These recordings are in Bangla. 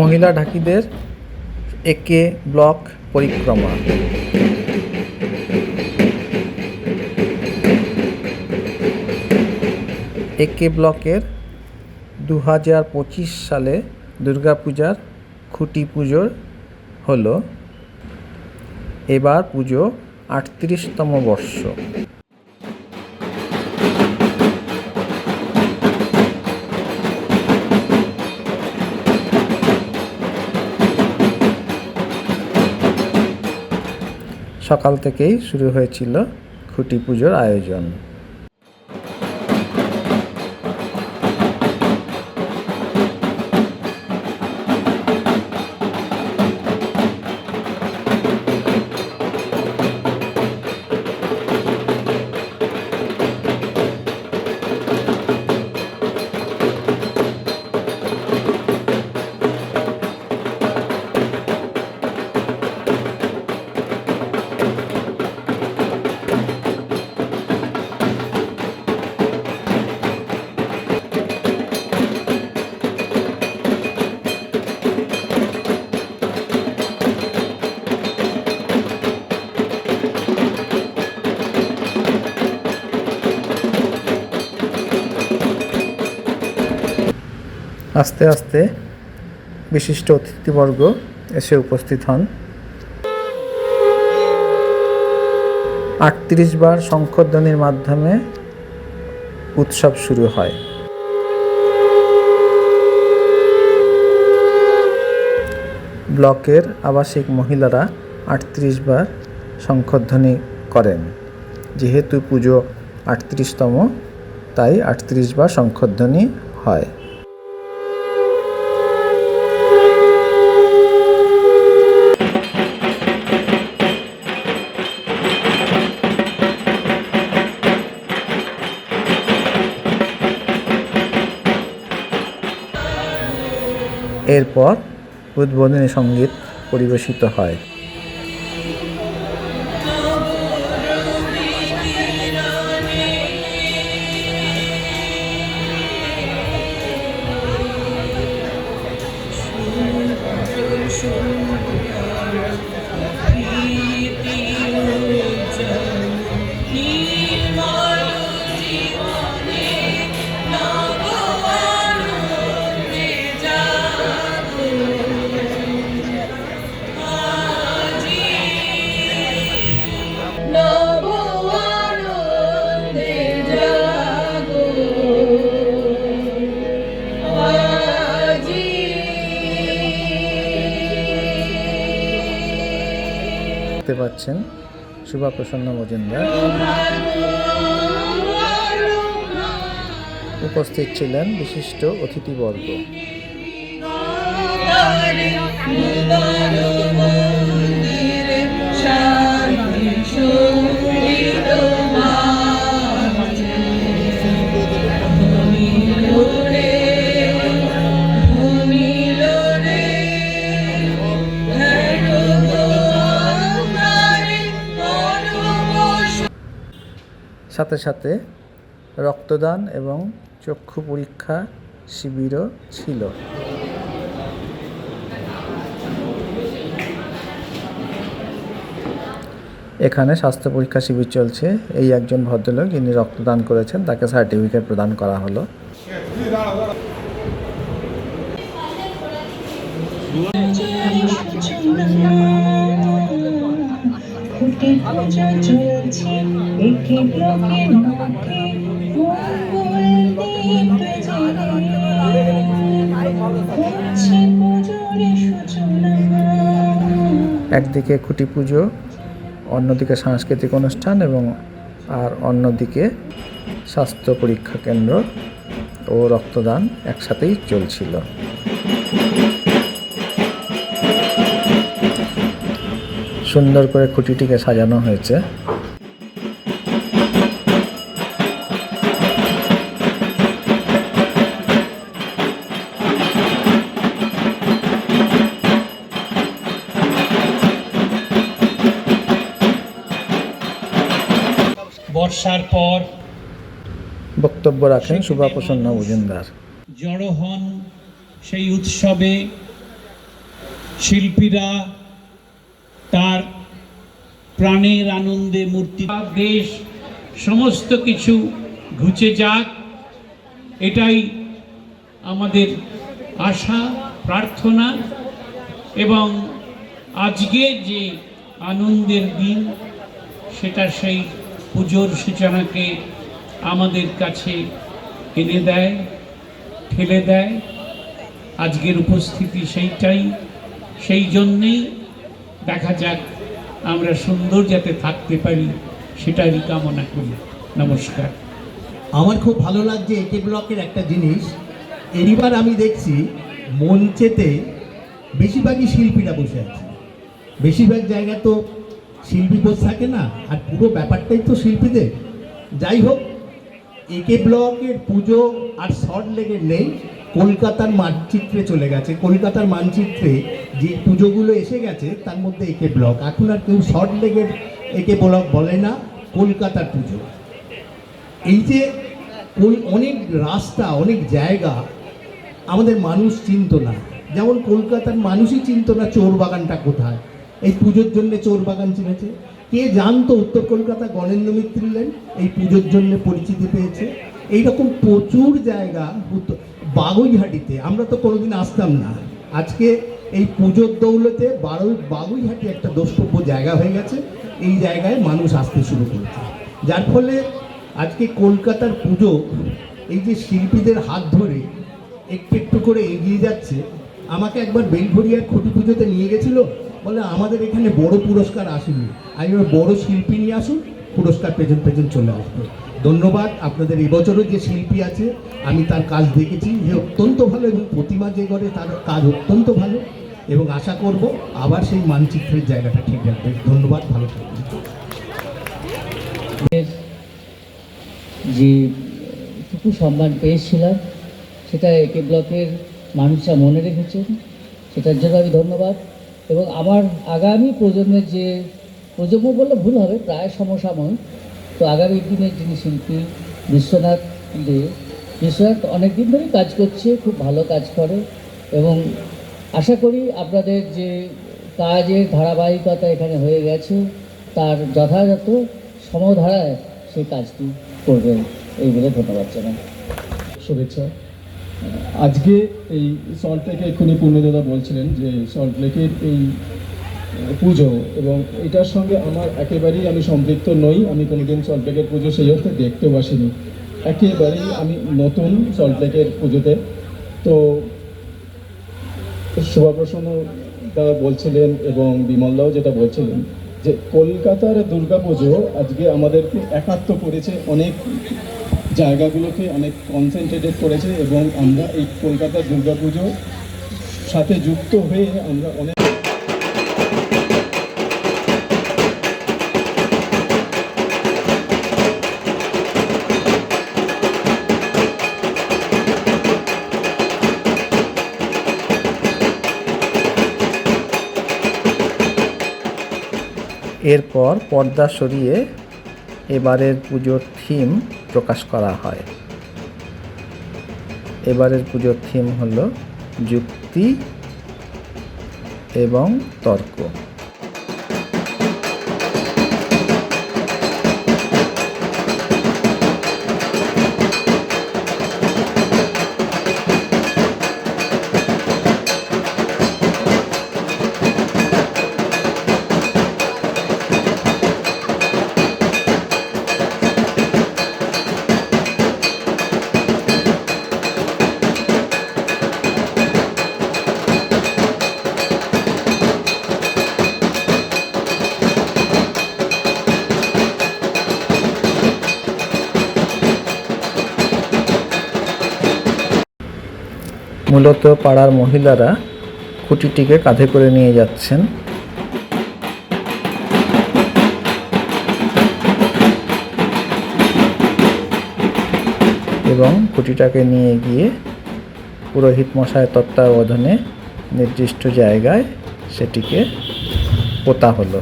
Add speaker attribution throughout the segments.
Speaker 1: মহিলা ঢাকিদের একে ব্লক পরিক্রমা। একে ব্লকের দু হাজার পঁচিশ সালে দুর্গাপূজার খুঁটি পুজোর হলো। এবার পুজো আটত্রিশতম বর্ষ। সকাল থেকেই শুরু হয়েছিল খুঁটি পুজোর আয়োজন। আস্তে আস্তে বিশিষ্ট অতিথিবর্গ এসে উপস্থিত হন। আটত্রিশ বার শঙ্খধ্বনির মাধ্যমে উৎসব শুরু হয়। ব্লকের আবাসিক মহিলারা আটত্রিশ বার শঙ্খধ্বনি করেন। যেহেতু পুজো আটত্রিশতম, তাই আটত্রিশ বার শঙ্খধ্বনি হয়। এরপর উদ্বোধনী সংগীত পরিবেশিত হয়। দেখতে পাচ্ছেন শুভা প্রসন্ন মজুমদার। উপস্থিত ছিলেন বিশিষ্ট অতিথিবর্গ। সাথে সাথে রক্তদান এবং চক্ষু পরীক্ষা শিবিরও ছিল। এখানে স্বাস্থ্য পরীক্ষা শিবির চলছে। এই একজন ভদ্রলোক যিনি রক্তদান করেছেন, তাকে সার্টিফিকেট প্রদান করা হলো।
Speaker 2: চলছে একে
Speaker 1: একদিকে খুঁটি পুজো, অন্যদিকে সাংস্কৃতিক অনুষ্ঠান এবং আর অন্যদিকে স্বাস্থ্য পরীক্ষা কেন্দ্র ও রক্তদান একসাথেই চলছিল। সুন্দর করে খুঁটিটিকে সাজানো হয়েছে।
Speaker 3: বর্ষার পর
Speaker 1: বক্তব্য রাখেন শুভা প্রসন্ন মজুমদার।
Speaker 3: জড়ো হন সেই উৎসবে শিল্পীরা তার প্রাণের আনন্দে মূর্তি দেশ সমস্ত কিছু ঘুচে যাক। এটাই আমাদের আশা, প্রার্থনা এবং আজকে যে আনন্দের দিন, সেটা সেই পুজোর সূচনাকে আমাদের কাছে এনে দেয়, ঠেলে দেয়। আজকের উপস্থিতি সেইটাই। সেই জন্যেই দেখা যাক আমরা সুন্দর যাতে থাকতে পারি, সেটারই কামনা করি। নমস্কার।
Speaker 4: আমার খুব ভালো লাগছে একে ব্লকের একটা জিনিস। এইবার আমি দেখছি মঞ্চেতে বেশিরভাগই শিল্পীরা বসে আছে। বেশিরভাগ জায়গা তো শিল্পী বসে থাকে না, আর পুরো ব্যাপারটাই তো শিল্পীদের। যাই হোক একে ব্লকের পুজো আর শর্ট লেগের নেই। কলকাতার মানচিত্রে চলে গেছে। কলকাতার মানচিত্রে যে পুজোগুলো এসে গেছে, তার মধ্যে একে ব্লক। এখন আর কেউ শর্ট লেগের একে ব্লক বলে না, কলকাতার পুজো। এই যে অনেক রাস্তা, অনেক জায়গা, আমাদের মানুষ চিনতো না। যেমন কলকাতার মানুষই চিনতো না চোর বাগানটা কোথায়। এই পুজোর জন্য চোর বাগান চিনেছে। কে জানতো উত্তর কলকাতা গণেন্দ্র মিত্র লেন? এই পুজোর জন্য পরিচিতি পেয়েছে। এইরকম প্রচুর জায়গা বাগুইহাটিতে, আমরা তো কোনোদিন আসতাম না। আজকে এই পুজোর দৌলতে বারোই, বাগুইহাটি একটা দ্রষ্টব্য জায়গা হয়ে গেছে। এই জায়গায় মানুষ আসতে শুরু করেছে। যার ফলে আজকে কলকাতার পুজো, এই যে শিল্পীদের হাত ধরে একটু একটু করে এগিয়ে যাচ্ছে, আমাকে একবার বেলঘরিয়ার খুঁটি পুজোতে নিয়ে গেছিল। বলে, আমাদের এখানে বড় পুরস্কার আসেনি। আমি বড় শিল্পী নিয়ে আসুন, পুরস্কার পেছন পেছন চলে আসবে। ধন্যবাদ। আপনাদের এবছরও যে শিল্পী আছে, আমি তার কাজ দেখেছি। যে অত্যন্ত ভালো এবং প্রতিমা যে করে তার কাজ অত্যন্ত ভালো। এবং আশা করব আবার সেই মানচিত্রের জায়গাটা ঠিক রাখবে। ধন্যবাদ, ভালো থাকবেন।
Speaker 5: যে টুকু সম্মান পেয়েছিলাম, সেটা একে ব্লকের মানুষরা মনে রেখেছেন সেটার জন্য আমি ধন্যবাদ। এবং আমার আগামী প্রজন্মের যে প্রজন্ম বললে ভুল হবে, প্রায় সমসাময়িক। তো আগামী দিনের যিনি শিল্পী বিশ্বনাথ দে, বিশ্বনাথ অনেক দিন ধরেই কাজ করছে, খুব ভালো কাজ করে এবং আশা করি আপনাদের যে কাজের ধারাবাহিকতা এখানে হয়ে গেছে, তার যথাযথ সমধারায় সেই কাজটি করবে এই বলে ধন্যবাদ জানাই।
Speaker 6: শুভেচ্ছা। আজকে এই সল্ট লেকে এক্ষুনি পূর্ণদাদা বলছিলেন যে সল্ট লেকের এই পুজো এবং এটার সঙ্গে আমার একেবারেই আমি সম্পৃক্ত নই, আমি কোনোদিন সল্ট লেকের পুজো সেই অর্থে দেখতেও আসিনি। একেবারেই আমি নতুন সল্ট লেকের পুজোতে। তো শুভপ্রসন্ন দা বলছিলেন এবং বিমলদাও যেটা বলছিলেন যে, কলকাতার দুর্গাপুজো আজকে আমাদেরকে একাত্ম করেছে, অনেক জায়গাগুলোকে অনেক কনসেন্ট্রেটেড করেছে এবং আমরা এই কলকাতার দুর্গাপুজো সাথে যুক্ত হয়ে আমরা অনেক
Speaker 1: এরপর পর্দা সরিয়ে এবারের পুজোর থিম প্রকাশ করা হয়। এবারের পুজোর থিম হলো যুক্তি এবং তর্ক। মূলত পাড়ার মহিলারা খুঁটিটিকে কাঁধে করে নিয়ে যাচ্ছেন। এবং খুঁটিটাকে নিয়ে গিয়ে পুরোহিত মশায় তত্ত্বাবধানে নির্দিষ্ট জায়গায় সেটিকে পোতা হলো।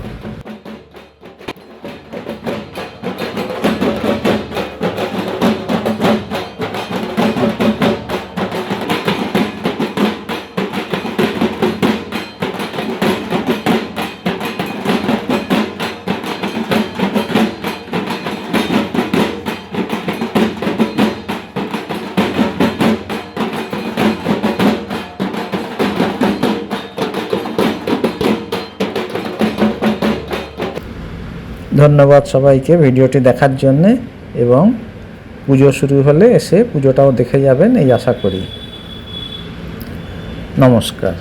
Speaker 1: ধন্যবাদ সবাইকে ভিডিওটি দেখার জন্যে এবং পুজো শুরু হলে এসে পুজোটাও দেখে যাবেন, এই আশা করি। নমস্কার।